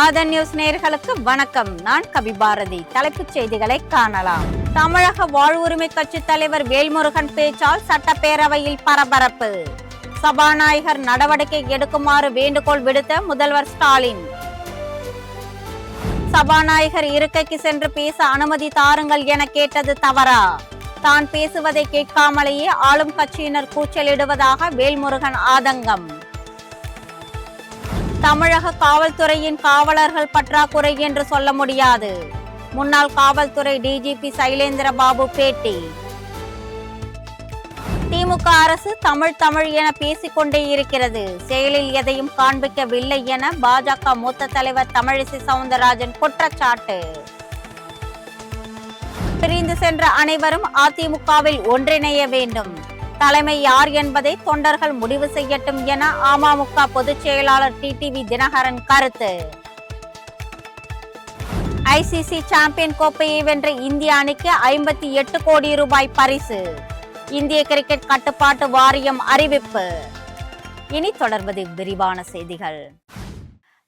ஆதன் news நேயர்களுக்கு வணக்கம். நான் கவிபாரதி தலைப்புச் செய்திகளை காணலாம். தமிழக வாழ்வுரிமை கட்சி தலைவர் வேல்முருகன் பேச்சால் சட்டப்பேரவையில் பரபரப்பு. சபாநாயகர் நடவடிக்கை எடுக்குமாறு வேண்டுகோள் விடுத்த முதல்வர் ஸ்டாலின். சபாநாயகர் இருக்கைக்கு சென்று பேச அனுமதி தாருங்கள் என கேட்டது தவறா? தான் பேசுவதை கேட்காமலேயே ஆளும் கட்சியினர் கூச்சலிடுவதாக வேல்முருகன் ஆதங்கம். தமிழக காவல்துறையின் காவலர்கள் பற்றாக்குறை என்று சொல்ல முடியாது. முன்னாள் காவல்துறை டிஜிபி சைலேந்திர பாபு பேட்டி. திமுக அரசு தமிழ் தமிழ் என பேசிக்கொண்டே இருக்கிறது. செயலில் எதையும் காண்பிக்கவில்லை என பாஜக மூத்த தலைவர் தமிழிசை சவுந்தரராஜன் குற்றச்சாட்டு. பிரிந்து சென்ற அனைவரும் அதிமுகவில் ஒன்றிணைய வேண்டும். தலைமை யார் என்பதை தொண்டர்கள் முடிவு செய்யட்டும் என அமமுக பொதுச் செயலாளர் டிடிவி தினகரன் கருத்து. ஐசிசி சாம்பியன் கோப்பையை வென்ற இந்திய அணிக்கு ஐம்பத்தி எட்டு கோடி ரூபாய் பரிசு. இந்திய கிரிக்கெட் கட்டுப்பாட்டு வாரியம் அறிவிப்பு. இனி தொடர்வது விரிவான செய்திகள்.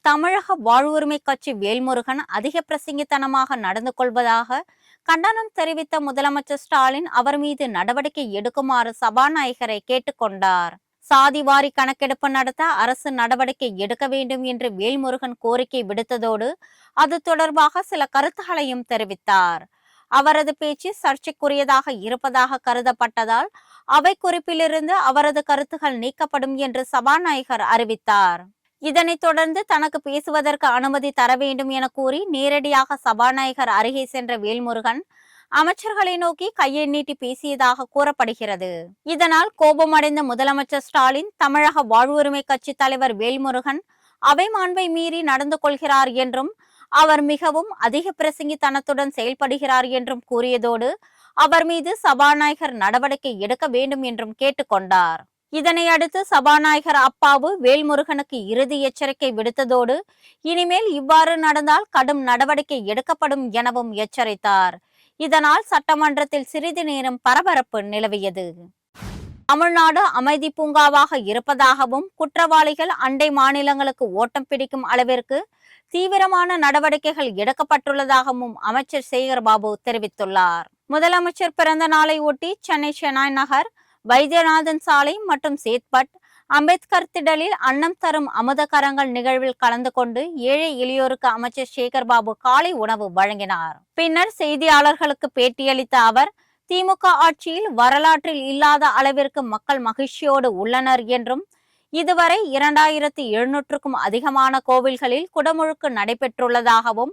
தமிழக வாழ்வுரிமை கட்சி வேல்முருகன் அதிக பிரசங்கித்தனமாக நடந்து கொள்வதாக கண்டனம் தெரிவித்த முதலமைச்சர் ஸ்டாலின் அவர் மீது நடவடிக்கை எடுக்குமாறு சபாநாயகரை கேட்டுக்கொண்டார். சாதிவாரி கணக்கெடுப்பு நடத்த அரசு நடவடிக்கை எடுக்க வேண்டும் என்று வேல்முருகன் கோரிக்கை விடுத்ததோடு அது தொடர்பாக சில கருத்துகளையும் தெரிவித்தார். அவரது பேச்சு சர்ச்சைக்குரியதாக இருப்பதாக கருதப்பட்டதால் அவை குறிப்பிலிருந்து அவரது கருத்துகள் நீக்கப்படும் என்று சபாநாயகர் அறிவித்தார். இதனைத் தொடர்ந்து தனக்கு பேசுவதற்கு அனுமதி தர வேண்டும் என கூறி நேரடியாக சபாநாயகர் அருகே சென்ற வேல்முருகன் அமைச்சர்களை நோக்கி கையை நீட்டி பேசியதாக கூறப்படுகிறது. இதனால் கோபமடைந்த முதலமைச்சர் ஸ்டாலின் தமிழக வாழ்வுரிமை கட்சி தலைவர் வேல்முருகன் அவை மாண்பை மீறி நடந்து கொள்கிறார் என்றும் அவர் மிகவும் அதிக பிரசங்கித்தனத்துடன் செயல்படுகிறார் என்றும் கூறியதோடு அவர் மீது சபாநாயகர் நடவடிக்கை எடுக்க வேண்டும் என்றும் கேட்டுக்கொண்டார் இதனை அடுத்து சபாநாயகர் அப்பாவு வேல்முருகனுக்கு இறுதி எச்சரிக்கை விடுத்ததோடு இனிமேல் இவ்வாறு நடந்தால் கடும் நடவடிக்கை எடுக்கப்படும் எனவும் எச்சரித்தார். இதனால் சட்டமன்றத்தில் சிறிது நேரம் பரபரப்பு நிலவியது. தமிழ்நாடு அமைதி பூங்காவாக இருப்பதாகவும் குற்றவாளிகள் அண்டை மாநிலங்களுக்கு ஓட்டம் பிடிக்கும் அளவிற்கு தீவிரமான நடவடிக்கைகள் எடுக்கப்பட்டுள்ளதாகவும் அமைச்சர் சேகர்பாபு தெரிவித்துள்ளார். முதலமைச்சர் பிறந்த நாளை ஒட்டி சென்னை செனாய் நகர் வைத்தியநாதன் சாலை மற்றும் சேத்பட். அம்பேத்கர் திடலில் அன்னம் தரும் அமுதகரங்கள் நிகழ்வில் கலந்து கொண்டு ஏழை எளியோருக்கு அமைச்சர் சேகர் பாபு காலை உணவு வழங்கினார். பின்னர் செய்தியாளர்களுக்கு பேட்டியளித்த அவர் திமுக ஆட்சியில் வரலாற்றில் இல்லாத அளவிற்கு மக்கள் மகிழ்ச்சியோடு உள்ளனர் என்றும் இதுவரை இரண்டாயிரத்தி எழுநூற்றுக்கும் அதிகமான கோவில்களில் குடமுழுக்கு நடைபெற்றுள்ளதாகவும்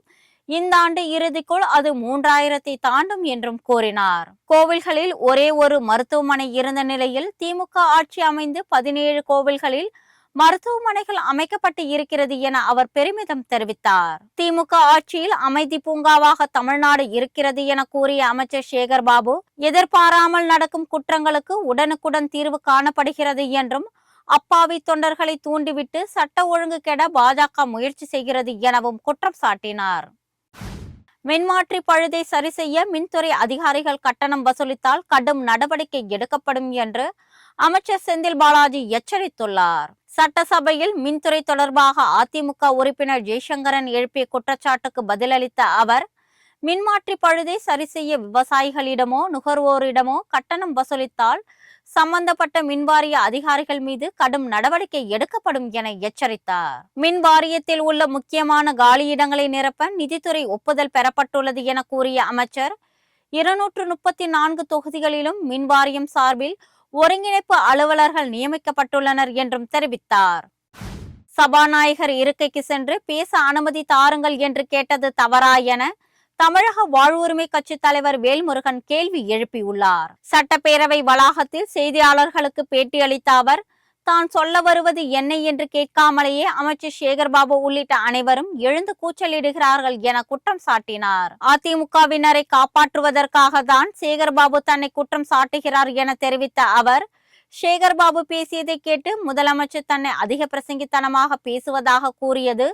இந்த ஆண்டு இறுதிக்குள் அது மூன்றாயிரத்தை தாண்டும் என்றும் கூறினார். கோவில்களில் ஒரே ஒரு மருத்துவமனை இருந்த நிலையில் திமுக ஆட்சி அமைந்து பதினேழு கோவில்களில் மருத்துவமனைகள் அமைக்கப்பட்டு இருக்கிறது என அவர் பெருமிதம் தெரிவித்தார். திமுக ஆட்சியில் அமைதி பூங்காவாக தமிழ்நாடு இருக்கிறது என கூறிய அமைச்சர் சேகர் பாபு எதிர்பாராமல் நடக்கும் குற்றங்களுக்கு உடனுக்குடன் தீர்வு காணப்படுகிறது என்றும் அப்பாவி தொண்டர்களை தூண்டிவிட்டு சட்ட ஒழுங்கு கெட பாஜக முயற்சி செய்கிறது எனவும் குற்றம் சாட்டினார். மின்மாற்றி பழுதை சரி செய்ய மின்துறை அதிகாரிகள் கட்டணம் வசூலித்தால் கடும் நடவடிக்கை எடுக்கப்படும் என்று அமைச்சர் செந்தில் பாலாஜி எச்சரித்துள்ளார். சட்டசபையில் மின்துறை தொடர்பாக அதிமுக உறுப்பினர் ஜெய்சங்கரன் எழுப்பிய குற்றச்சாட்டுக்கு பதிலளித்த அவர் மின்மாற்றி பழுதை சரி செய்ய விவசாயிகளிடமோ நுகர்வோரிடமோ கட்டணம் வசூலித்தால் சம்பந்தப்பட்ட மின்வாரிய அதிகாரிகள் மீது கடும் நடவடிக்கை எடுக்கப்படும் என எச்சரித்தார். மின் வாரியத்தில் உள்ள முக்கியமான காலியிடங்களை நிரப்ப நிதித்துறை ஒப்புதல் பெறப்பட்டுள்ளது என கூறிய அமைச்சர் இருநூற்று முப்பத்தி நான்கு தொகுதிகளிலும் மின் வாரியம் சார்பில் ஒருங்கிணைப்பு அலுவலர்கள் நியமிக்கப்பட்டுள்ளனர் என்றும் தெரிவித்தார். சபாநாயகர் இருக்கைக்கு சென்று பேச அனுமதி தாருங்கள் என்று கேட்டது தவறா என தமிழக வாழ்வுரிமை கட்சி தலைவர் வேல்முருகன் கேள்வி எழுப்பியுள்ளார். சட்டப்பேரவை வளாகத்தில் செய்தியாளர்களுக்கு பேட்டியளித்த அவர் தான் சொல்ல வருவது என்ன என்று கேட்காமலேயே அமைச்சர் சேகர்பாபு உள்ளிட்ட அனைவரும் எழுந்து கூச்சலிடுகிறார்கள் என குற்றம் சாட்டினார். அதிமுகவினரை காப்பாற்றுவதற்காக தான் சேகர்பாபு தன்னை குற்றம் சாட்டுகிறார் என தெரிவித்த அவர் சேகர்பாபு பேசியதை கேட்டு முதலமைச்சர் தன்னை அதிக பிரசங்கித்தனமாக பேசுவதாக கூறியது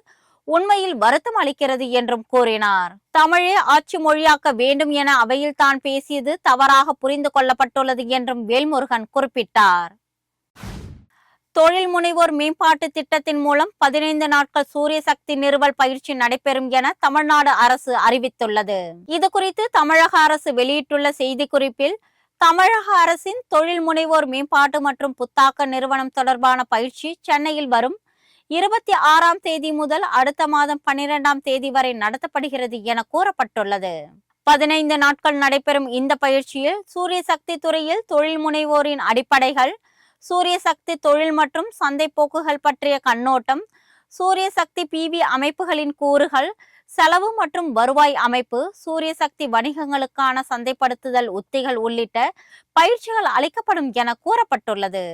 உண்மையில் வருத்தம் அளிக்கிறது என்றும் கூறினார். தமிழே ஆட்சி மொழியாக்க வேண்டும் என அவையில் தான் பேசியது தவறாக புரிந்து கொள்ளப்பட்டுள்ளது என்றும் வேல்முருகன் குறிப்பிட்டார். தொழில் முனைவோர் மேம்பாட்டு திட்டத்தின் மூலம் பதினைந்து நாட்கள் சூரிய சக்தி நிறுவல் பயிற்சி நடைபெறும் என தமிழ்நாடு அரசு அறிவித்துள்ளது. இது குறித்து தமிழக அரசு வெளியிட்டுள்ள செய்திக்குறிப்பில் தமிழக அரசின் தொழில் முனைவோர் மேம்பாட்டு மற்றும் புத்தாக்க நிறுவனம் தொடர்பான பயிற்சி சென்னையில் வரும் இருபத்தி ஆறாம் தேதி முதல் அடுத்த மாதம் பன்னிரெண்டாம் தேதி வரை நடத்தப்படுகிறது என கூறப்பட்டுள்ளது. பதினைந்து நாட்கள் நடைபெறும் இந்த பயிற்சியில் சூரிய சக்தி துறையில் தொழில் முனைவோரின் அடிப்படைகள் சூரிய சக்தி தொழில் மற்றும் சந்தை போக்குகள் பற்றிய கண்ணோட்டம் சூரிய சக்தி பிவி அமைப்புகளின் கூறுகள் செலவு மற்றும் வருவாய் அமைப்பு சூரிய சக்தி வணிகங்களுக்கான சந்தைப்படுத்துதல் உத்திகள் உள்ளிட்ட பயிற்சிகள் அளிக்கப்படும் என கூறப்பட்டுள்ளது.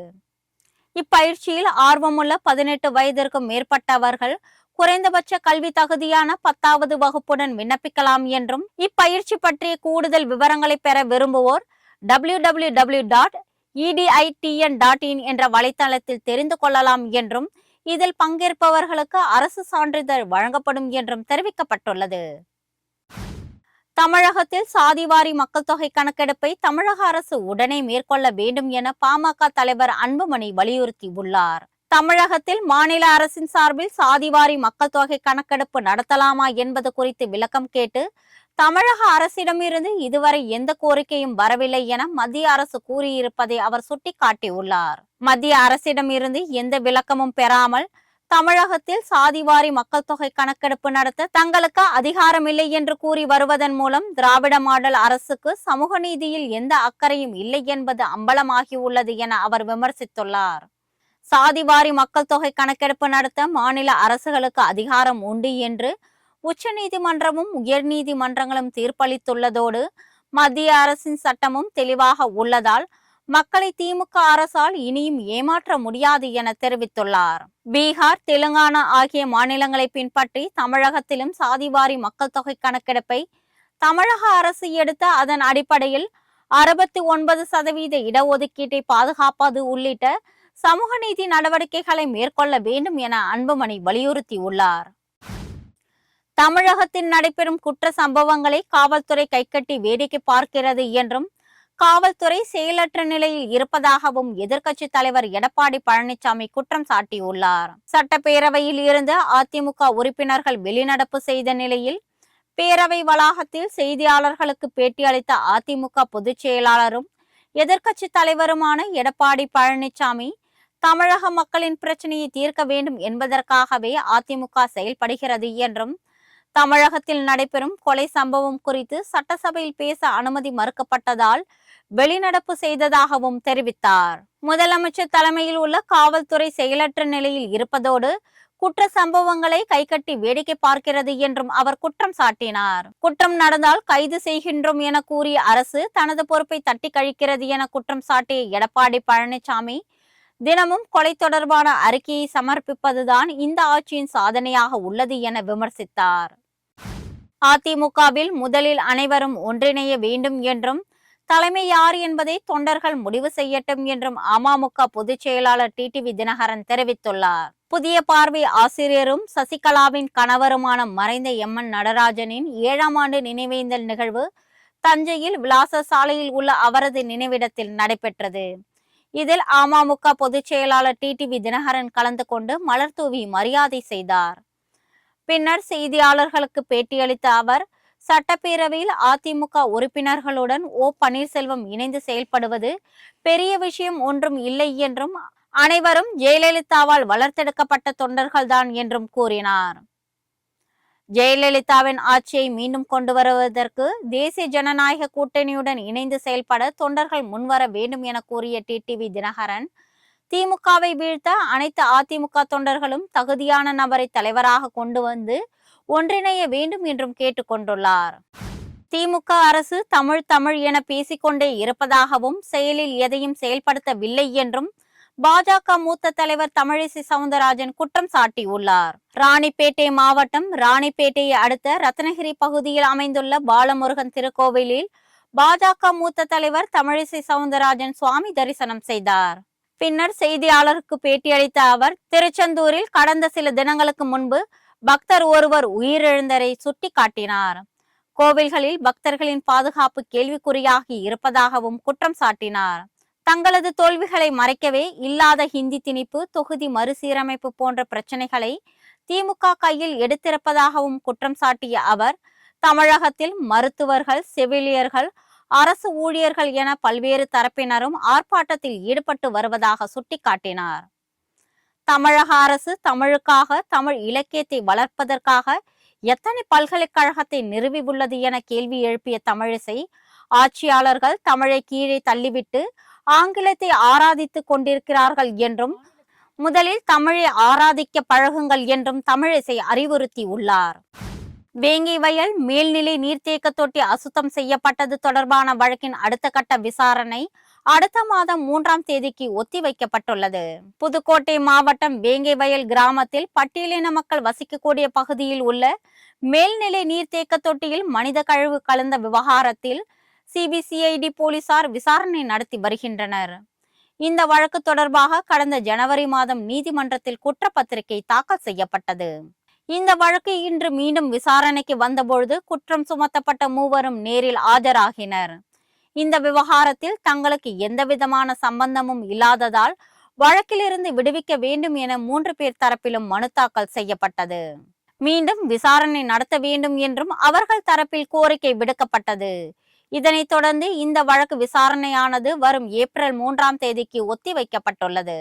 இப்பயிற்சியில் ஆர்வமுள்ள பதினெட்டு வயதிற்கும் மேற்பட்டவர்கள் குறைந்தபட்ச கல்வி தகுதியான பத்தாவது வகுப்புடன் விண்ணப்பிக்கலாம் என்றும் இப்பயிற்சி பற்றிய கூடுதல் விவரங்களை பெற விரும்புவோர் W W W dot EDITN dot in என்ற வலைத்தளத்தில் தெரிந்து கொள்ளலாம் என்றும் இதில் பங்கேற்பவர்களுக்கு அரசு சான்றிதழ் வழங்கப்படும் என்றும் தெரிவிக்கப்பட்டுள்ளது. தமிழகத்தில் சாதிவாரி மக்கள் தொகை கணக்கெடுப்பை தமிழக அரசு உடனே மேற்கொள்ள வேண்டும் என பாமக தலைவர் அன்புமணி வலியுறுத்தியுள்ளார். தமிழகத்தில் மாநில அரசின் சார்பில் சாதிவாரி மக்கள் தொகை கணக்கெடுப்பு நடத்தலாமா என்பது குறித்து விளக்கம் கேட்டு தமிழக அரசிடமிருந்து இதுவரை எந்த கோரிக்கையும் வரவில்லை என மத்திய அரசு கூறியிருப்பதை அவர் சுட்டிக்காட்டியுள்ளார். மத்திய அரசிடமிருந்து எந்த விளக்கமும் பெறாமல் தமிழகத்தில் சாதிவாரி மக்கள் தொகை கணக்கெடுப்பு நடத்த தங்களுக்கு அதிகாரமில்லை என்று கூறி வருவதன் மூலம் திராவிட மாடல் அரசுக்கு சமூக நீதியில் எந்த அக்கறையும் இல்லை என்பது அம்பலமாகியுள்ளது என அவர் விமர்சித்துள்ளார். சாதிவாரி மக்கள் தொகை கணக்கெடுப்பு நடத்த மாநில அரசுகளுக்கு அதிகாரம் உண்டு என்று உச்சநீதிமன்றமும் உயர்நீதிமன்றங்களும் தீர்ப்பளித்துள்ளதோடு மத்திய அரசின் சட்டமும் தெளிவாக உள்ளதால் மக்களை திமுக அரசால் இனியும் ஏமாற்ற முடியாது என தெரிவித்துள்ளார். பீகார் தெலுங்கானா ஆகிய மாநிலங்களை பின்பற்றி தமிழகத்திலும் சாதிவாரி மக்கள் தொகை கணக்கெடுப்பை தமிழக அரசு எடுத்த அதன் அடிப்படையில் அறுபத்தி ஒன்பது சதவீத இடஒதுக்கீட்டை பாதுகாப்பது உள்ளிட்ட சமூக நீதி நடவடிக்கைகளை மேற்கொள்ள வேண்டும் என அன்புமணி வலியுறுத்தியுள்ளார். தமிழகத்தில் நடைபெறும் குற்ற சம்பவங்களை காவல்துறை கைகட்டி வேடிக்கை பார்க்கிறது என்றும் காவல்துறை செயலற்ற நிலையில் இருப்பதாகவும் எதிர்க்கட்சி தலைவர் எடப்பாடி பழனிசாமி குற்றம் சாட்டியுள்ளார். சட்டப்பேரவையில் இருந்து அதிமுக உறுப்பினர்கள் வெளிநடப்பு செய்த நிலையில் பேரவை வளாகத்தில் செய்தியாளர்களுக்கு பேட்டியளித்த அதிமுக பொதுச் செயலாளரும் எதிர்க்கட்சி தலைவருமான எடப்பாடி பழனிசாமி தமிழக மக்களின் பிரச்சனையை தீர்க்க வேண்டும் என்பதற்காகவே அதிமுக செயல்படுகிறது என்றும் தமிழகத்தில் நடைபெறும் கொலை சம்பவம் குறித்து சட்டசபையில் பேச அனுமதி மறுக்கப்பட்டதால் வெளிநடப்பு செய்ததாகவும் தெரிவித்தார். முதலமைச்சர் தலைமையில் உள்ள காவல்துறை செயலற்ற நிலையில் இருப்பதோடு குற்ற சம்பவங்களை கைகட்டி வேடிக்கை பார்க்கிறது என்றும் அவர் குற்றம் சாட்டினார். குற்றம் நடந்தால் கைது செய்கின்றோம் என கூறிய அரசு தனது பொறுப்பை தட்டி கழிக்கிறது என குற்றம் சாட்டிய எடப்பாடி பழனிசாமி தினமும் கொலை தொடர்பான அறிக்கையை சமர்ப்பிப்பதுதான் இந்த ஆட்சியின் சாதனையாக உள்ளது என விமர்சித்தார். அதிமுகவில் முதலில் அனைவரும் ஒன்றிணைய வேண்டும் என்றும் தலைமை யார் என்பதை தொண்டர்கள் முடிவு செய்யட்டும் என்றும் அமமுக பொதுச் செயலாளர் டிடிவி தினகரன் தெரிவித்துள்ளார். புதிய பார்வை ஆசிரியரும் சசிகலாவின் கணவருமான மறைந்த எம் என் நடராஜனின் ஏழாம் ஆண்டு நினைவேந்தல் நிகழ்வு தஞ்சையில் விலாச சாலையில் உள்ள அவரது நினைவிடத்தில் நடைபெற்றது. இதில் அமமுக பொதுச் செயலாளர் டிடிவி தினகரன் கலந்து கொண்டு மலர் தூவி மரியாதை செய்தார். பின்னர் செய்தியாளர்களுக்கு பேட்டியளித்த அவர் சட்டப்பேரவையில் அதிமுக உறுப்பினர்களுடன் ஓ. பன்னீர்செல்வம் இணைந்து செயல்படுவது பெரிய விஷயம் ஒன்றும் இல்லை என்றும் அனைவரும் ஜெயலலிதாவால் வளர்த்தெடுக்கப்பட்ட தொண்டர்கள்தான் என்றும் கூறினார். ஜெயலலிதாவின் ஆட்சியை மீண்டும் கொண்டு வருவதற்கு தேசிய ஜனநாயக கூட்டணியுடன் இணைந்து செயல்பட தொண்டர்கள் முன்வர வேண்டும் என கூறிய டிடிவி தினகரன் திமுகவை வீழ்த்த அனைத்து அதிமுக தொண்டர்களும் தகுதியான நபரை தலைவராக கொண்டு வந்து ஒன்றிணைய வேண்டும் என்றும் கேட்டுக்கொண்டுள்ளார் திமுக அரசு தமிழ் தமிழ் என பேசிக்கொண்டே இருப்பதாகவும் செயலில் எதையும் செயல்படுத்தவில்லை என்றும் பாஜக மூத்த தலைவர் தமிழிசை சவுந்தரராஜன் குற்றம் சாட்டியுள்ளார். ராணிப்பேட்டை மாவட்டம் ராணிப்பேட்டையை அடுத்த ரத்னகிரி பகுதியில் அமைந்துள்ள பாலமுருகன் திருக்கோவிலில் பாஜக மூத்த தலைவர் தமிழிசை சவுந்தரராஜன் சுவாமி தரிசனம் செய்தார். பின்னர் செய்தியாளருக்கு பேட்டியளித்த அவர் திருச்செந்தூரில் கடந்த சில தினங்களுக்கு முன்பு பக்தர் ஒருவர் உயிரிழந்ததை சுட்டிக்காட்டினார். கோவில்களில் பக்தர்களின் பாதுகாப்பு கேள்விக்குறியாகி இருப்பதாகவும் குற்றம் சாட்டினார். தங்களது தோல்விகளை மறைக்கவே இல்லாத ஹிந்தி திணிப்பு தொகுதி மறுசீரமைப்பு போன்ற பிரச்சனைகளை திமுக கையில் எடுத்திருப்பதாகவும் குற்றம் சாட்டிய அவர் தமிழகத்தில் மருத்துவர்கள் செவிலியர்கள் அரசு ஊழியர்கள் என பல்வேறு தரப்பினரும் ஆர்ப்பாட்டத்தில் ஈடுபட்டு வருவதாக சுட்டிக்காட்டினார். தமிழக அரசு தமிழுக்காக தமிழ் இலக்கியத்தை வளர்ப்பதற்காக எத்தனை பல்கலைக்கழகத்தை நிறுவி உள்ளது என கேள்வி எழுப்பிய தமிழிசை ஆட்சியாளர்கள் தமிழை கீழே தள்ளிவிட்டு ஆங்கிலத்தை ஆராதித்துக் கொண்டிருக்கிறார்கள் என்றும் முதலில் தமிழை ஆராதிக்க பழகுங்கள் என்றும் தமிழிசை அறிவுறுத்தி உள்ளார் வேங்கை வயல் மேல்நிலை நீர்த்தேக்க தொட்டி அசுத்தம் செய்யப்பட்டது தொடர்பான வழக்கின் அடுத்த கட்ட விசாரணை அடுத்த மாதம் மூன்றாம் தேதிக்கு ஒத்தி வைக்கப்பட்டுள்ளது. புதுக்கோட்டை மாவட்டம் வேங்கை வயல் கிராமத்தில் பட்டியலின மக்கள் வசிக்கக்கூடிய பகுதியில் உள்ள மேல்நிலை நீர்த்தேக்க தொட்டியில் மனித கழிவு கலந்த விவகாரத்தில் சிபிசிஐடி போலீசார் விசாரணை நடத்தி வருகின்றனர். இந்த வழக்கு தொடர்பாக கடந்த ஜனவரி மாதம் நீதிமன்றத்தில் குற்றப்பத்திரிகை தாக்கல் செய்யப்பட்டது. இந்த வழக்கு இன்று மீண்டும் விசாரணைக்கு வந்தபொழுது குற்றம் சுமத்தப்பட்ட மூவரும் நேரில் ஆஜராகினர். இந்த விவகாரத்தில் தங்களுக்கு எந்தவிதமான சம்பந்தமும் இல்லாததால் வழக்கிலிருந்து விடுவிக்க வேண்டும் என மூன்று பேர் தரப்பிலும் மனு தாக்கல் செய்யப்பட்டது. மீண்டும் விசாரணை நடத்த வேண்டும் என்றும் அவர்கள் தரப்பில் கோரிக்கை விடுக்கப்பட்டது. இதனைத் தொடர்ந்து இந்த வழக்கு விசாரணையானது வரும் ஏப்ரல் மூன்றாம் தேதிக்கு ஒத்திவைக்கப்பட்டுள்ளது.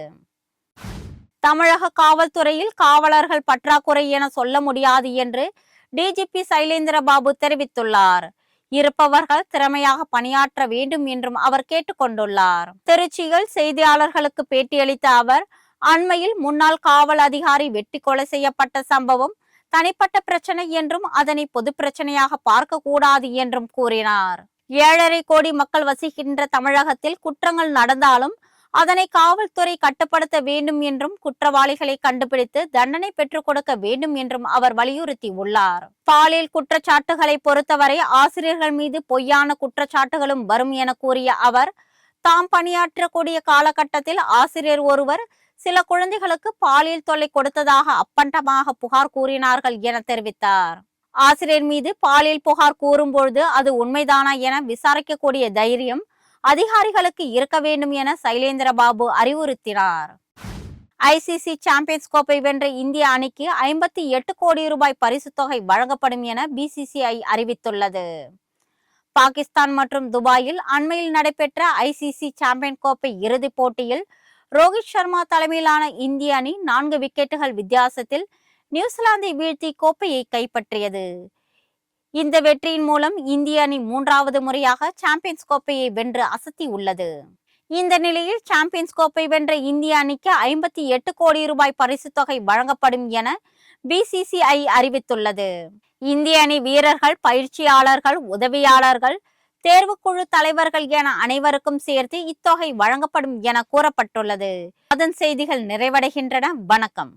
தமிழக காவல்துறையில் காவலர்கள் பற்றாக்குறை என சொல்ல முடியாது என்று டிஜிபி சைலேந்திர பாபு தெரிவித்துள்ளார். இருப்பவர்கள் திறமையாக பணியாற்ற வேண்டும் என்றும் அவர் கேட்டுக்கொண்டுள்ளார் திருச்சியில் செய்தியாளர்களுக்கு பேட்டியளித்த அவர் அண்மையில் முன்னாள் காவல் அதிகாரி வெட்டி கொலை செய்யப்பட்ட சம்பவம் தனிப்பட்ட பிரச்சனை என்றும் அதனை பொது பிரச்சனையாக பார்க்க கூடாது என்றும் கூறினார். ஏழரை கோடி மக்கள் வசிக்கின்ற தமிழகத்தில் குற்றங்கள் நடந்தாலும் அதனை காவல்துறை கட்டுப்படுத்த வேண்டும் என்றும் குற்றவாளிகளை கண்டுபிடித்து தண்டனை பெற்றுக் கொடுக்க வேண்டும் என்றும் அவர் வலியுறுத்தி உள்ளார். பாலியல் குற்றச்சாட்டுகளை பொறுத்தவரை ஆசிரியர்கள் மீது பொய்யான குற்றச்சாட்டுகளும் வரும் என கூறிய அவர் தாம் பணியாற்றக்கூடிய காலகட்டத்தில் ஆசிரியர் ஒருவர் சில குழந்தைகளுக்கு பாலியல் தொல்லை கொடுத்ததாக அப்பண்டமாக புகார் கூறினார்கள் என தெரிவித்தார். ஆசிரியர் மீது பாலியல் புகார் கூறும்பொழுது அது உண்மைதானா என விசாரிக்கக்கூடிய தைரியம் அதிகாரிகளுக்கு இருக்க வேண்டும் என சைலேந்திர பாபு அறிவுறுத்தினார். ஐசிசி சாம்பியன்ஸ் கோப்பை வென்ற இந்திய அணிக்கு ஐம்பத்தி எட்டு கோடி ரூபாய் பரிசு தொகை வழங்கப்படும் என பிசிசிஐ அறிவித்துள்ளது. பாகிஸ்தான் மற்றும் துபாயில் அண்மையில் நடைபெற்ற ஐசிசி சாம்பியன் கோப்பை இறுதிப் போட்டியில் ரோஹித் சர்மா தலைமையிலான இந்திய அணி நான்கு விக்கெட்டுகள் வித்தியாசத்தில் நியூசிலாந்தை வீழ்த்தி கோப்பையை கைப்பற்றியது. இந்த வெற்றியின் மூலம் இந்திய அணி மூன்றாவது முறையாக சாம்பியன்ஸ் கோப்பையை வென்று அசத்தி உள்ளது. இந்த நிலையில் சாம்பியன்ஸ் கோப்பை வென்ற இந்திய அணிக்கு ஐம்பத்தி எட்டு கோடி ரூபாய் பரிசுத் தொகை வழங்கப்படும் என பிசிசிஐ அறிவித்துள்ளது. இந்திய அணி வீரர்கள் பயிற்சியாளர்கள் உதவியாளர்கள் தேர்வுக்குழு தலைவர்கள் என அனைவருக்கும் சேர்த்து இத்தொகை வழங்கப்படும் என கூறப்பட்டுள்ளது. அதன் செய்திகள் நிறைவடைகின்றன. வணக்கம்.